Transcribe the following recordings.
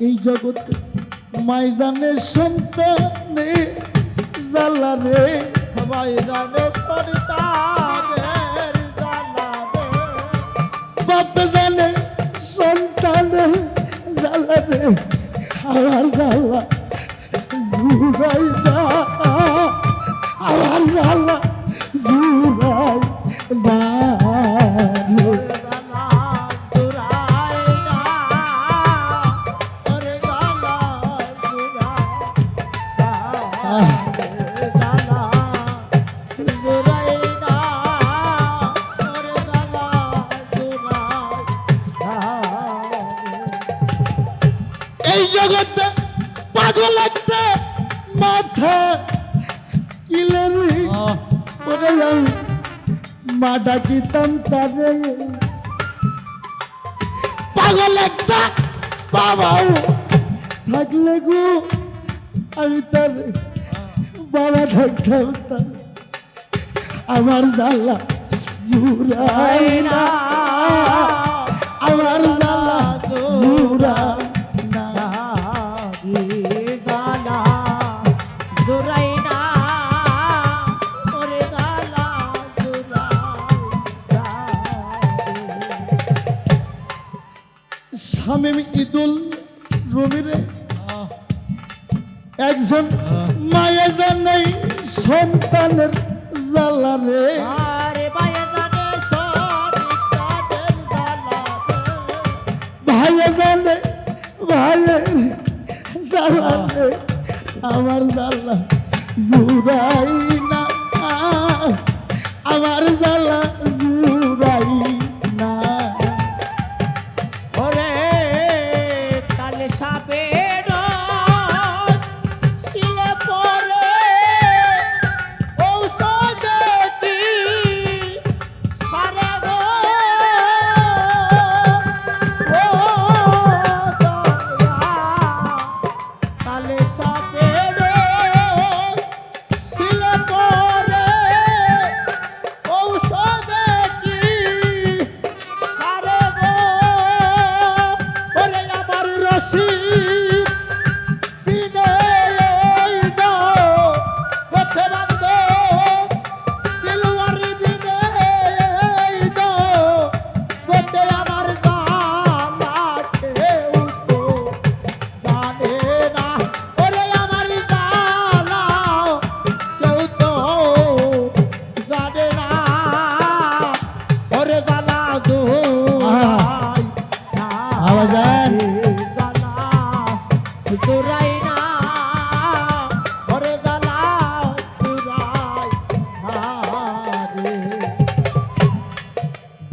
এই জগতে মাইজানের সন্তানে জ্বালা রে সবাই জানে সন্তানের। বাপ জানে সন্তানে জ্বালা রে আমার জ্বালা জুড়াই না আমার জ্বালা জুড়াই না মা ডাকিতাম তারে। পাগল একটা বাবাও থাকলে গো আমি তার বাবা থাকতাম তার। আমার জ্বালা জুড়াই না। আমার জ্বালা জুড়াই শামীম ঈদুল রবিরে একজন মায়া জানাই সন্তানের জ্বালা রে। ভাইয়া জানে ভাইয়ের জ্বালা রে। আমার জ্বালা জুড়াই না। আমার জ্বালা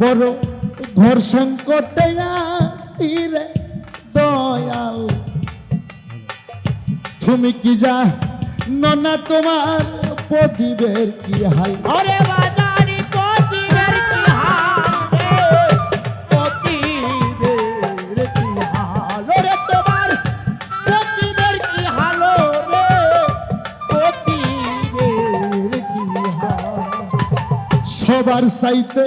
বড় ঘর সংকটে আসিরে দয়াল। তুমি কি যা ননা তোমার প্রদীপের কি হাল? ওরে বাজারি কি হাল কি হাল? রে তোমার প্রতিবের কি হাল রে? কি হাল? সবার চাইতে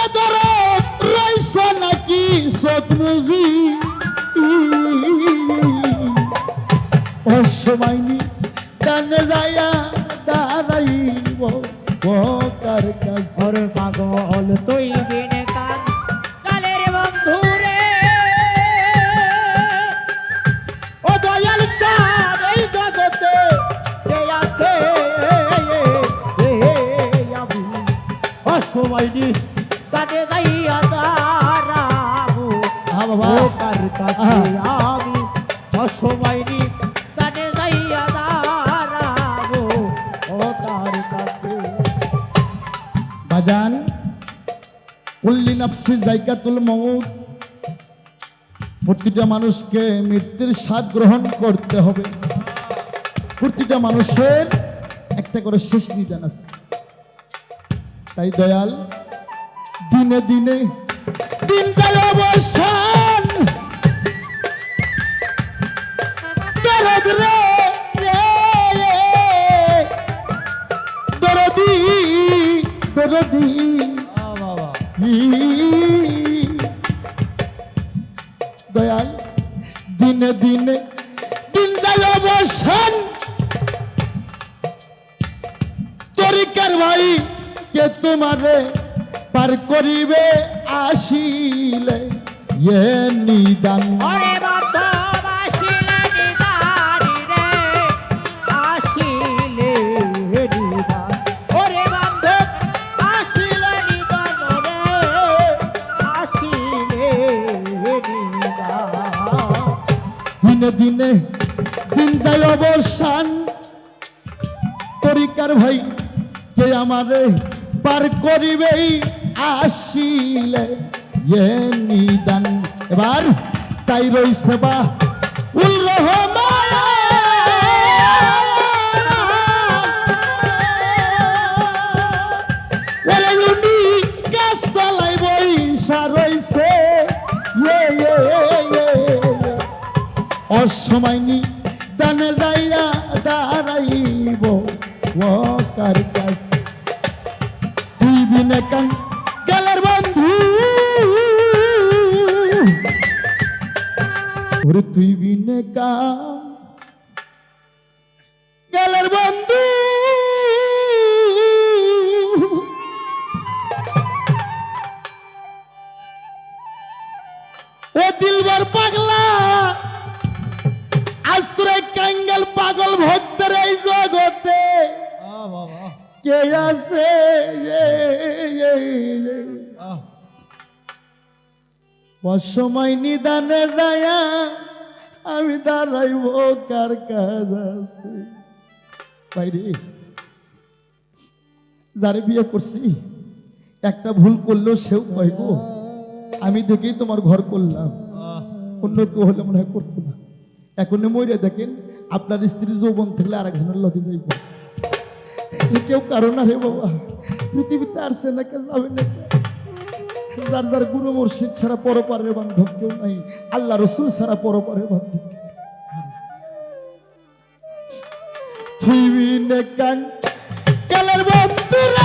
পরে ধরো রইস নাকি সতমুজি অসময়নি কানে যায়া দাঁড়াইব বকার কাছে পাগল তুই বিনে কান কালের বন্ধু রে ও দয়াল চাঁদ এই জগতে কে আছে অসময়নি কার আমি। অসময়নি কাটে যাইয়া দাঁড়াবো। ও কার কাছে। বাজান নাফসি জায়গাতুল মউত। প্রতিটা মানুষকে মৃত্যুর স্বাদ গ্রহণ করতে হবে। প্রতিটা মানুষের একটা করে শেষ নিদান আছে। তাই দয়াল দিনে দিনে দিন যায় দিনে দিনে দিন যায় অবসান। তরিকার ভাই কে তোমারে পার করিবে আসিলে এ নিদান। অবসান তরিকার ভাই কে আমারে পার করিবেই আসিলে নিদান। এবার তাই রইছে বা উল রহমান। ওরে দানে যাইয়া দাঁড়াইব ও কার কাছ তুই বিনে কান গেলের বন্ধু। তুই বিনে কান যারে বিয়ে করছি একটা ভুল করলেও সেও কইব আমি দেখেই তোমার ঘর করলাম অন্য কেউ হলে মনে হয় করতো না এখন মরে দেখেন আপনার স্ত্রী যৌবন থাকলে আরেকজনের লগে যাইব কেউ কারণ আরে বাবা। পৃথিবীতে আসছে না যাবে না? যার যার গুরু মুর্শিদ ছাড়া পরপারের বান্ধব কেউ নাই, আল্লাহ রসুল ছাড়া পরপারের বান্ধব কেউ নে কালের বন্ধুরা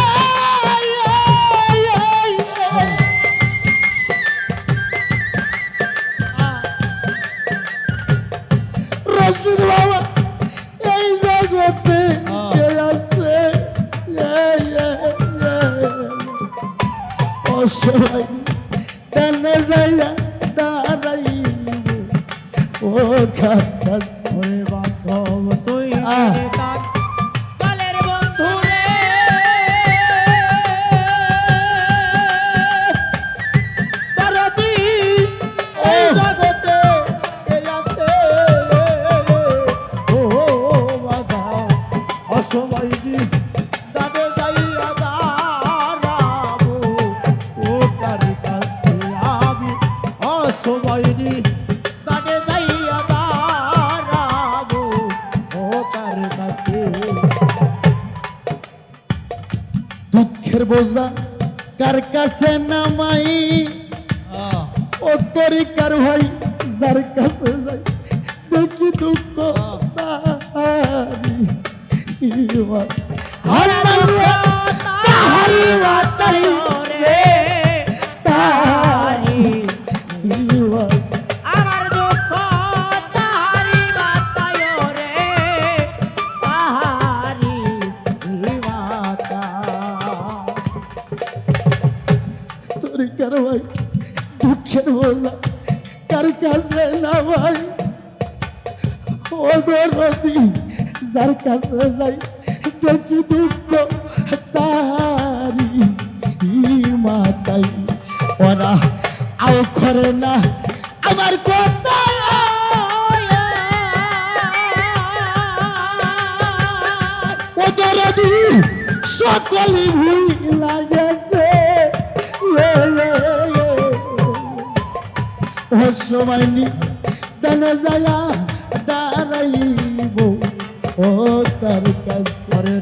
right me দুঃখের বোঝা কার কাছে নামাই? ও তরিকার ভাই যার কাছে যাই? দেখি দুঃখ তাহারি। মাতাই। রে কাছে যাই দেখি দুঃখ তারি মাতাই ওরা আও করে না আমার কথা ও দরদি সকলে ভুল লাগেছে ও সময় নি দানা যায়া দাঁড়াইব ও তার কাছে। ওরে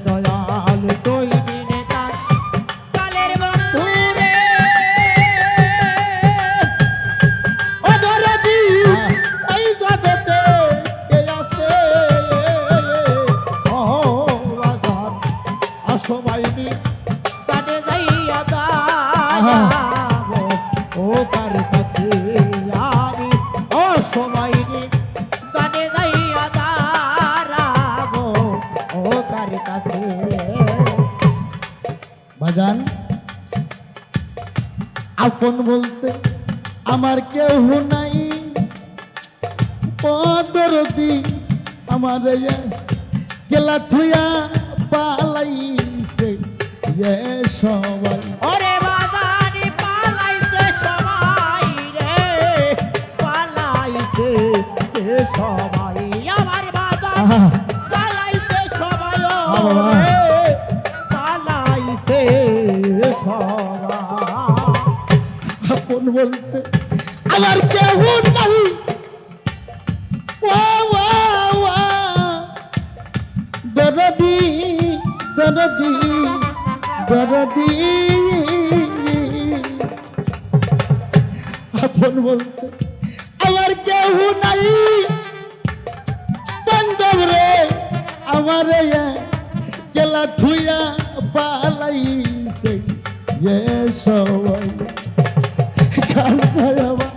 আপন বলতে আমার কেউ নাই। পদরদি আমার গেলা থুয়া পালাইছে এ সবাই। দরদি দরদি দরদি। আপন বলতে আমার কেউ নাই। বান্ধব রে, আমার গেলা থুয়া পালাইছে। এ সবাই কালসায় আমার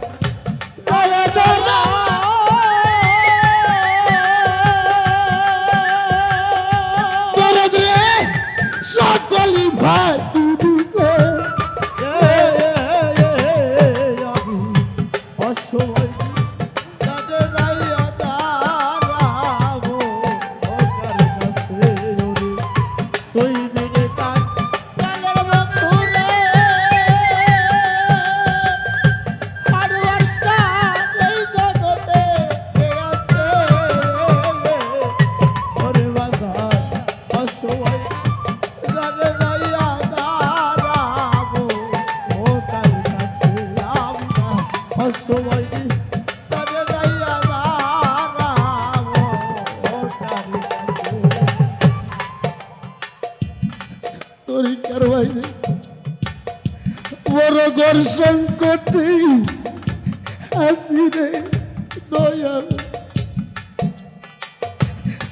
তরিকার বাইরে বড় ঘর সংকটে আসি রে দয়াল।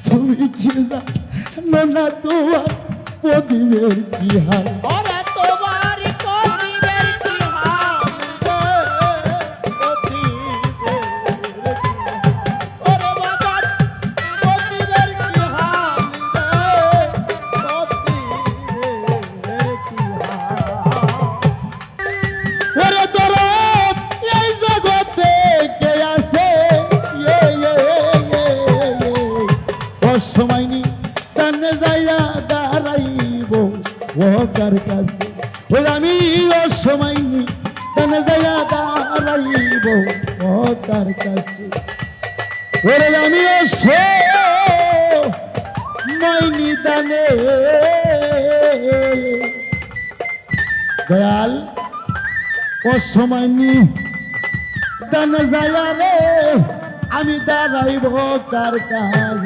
তুমি কি না তোমার প্রদীপের কি হাল? তোমার টানে যাইয়া দাঁড়াইব কার কাছে ওরে আমি অসময় দানে দয়াল অসময় দানে যায় রে আমি দাঁড়াইব কার কাজ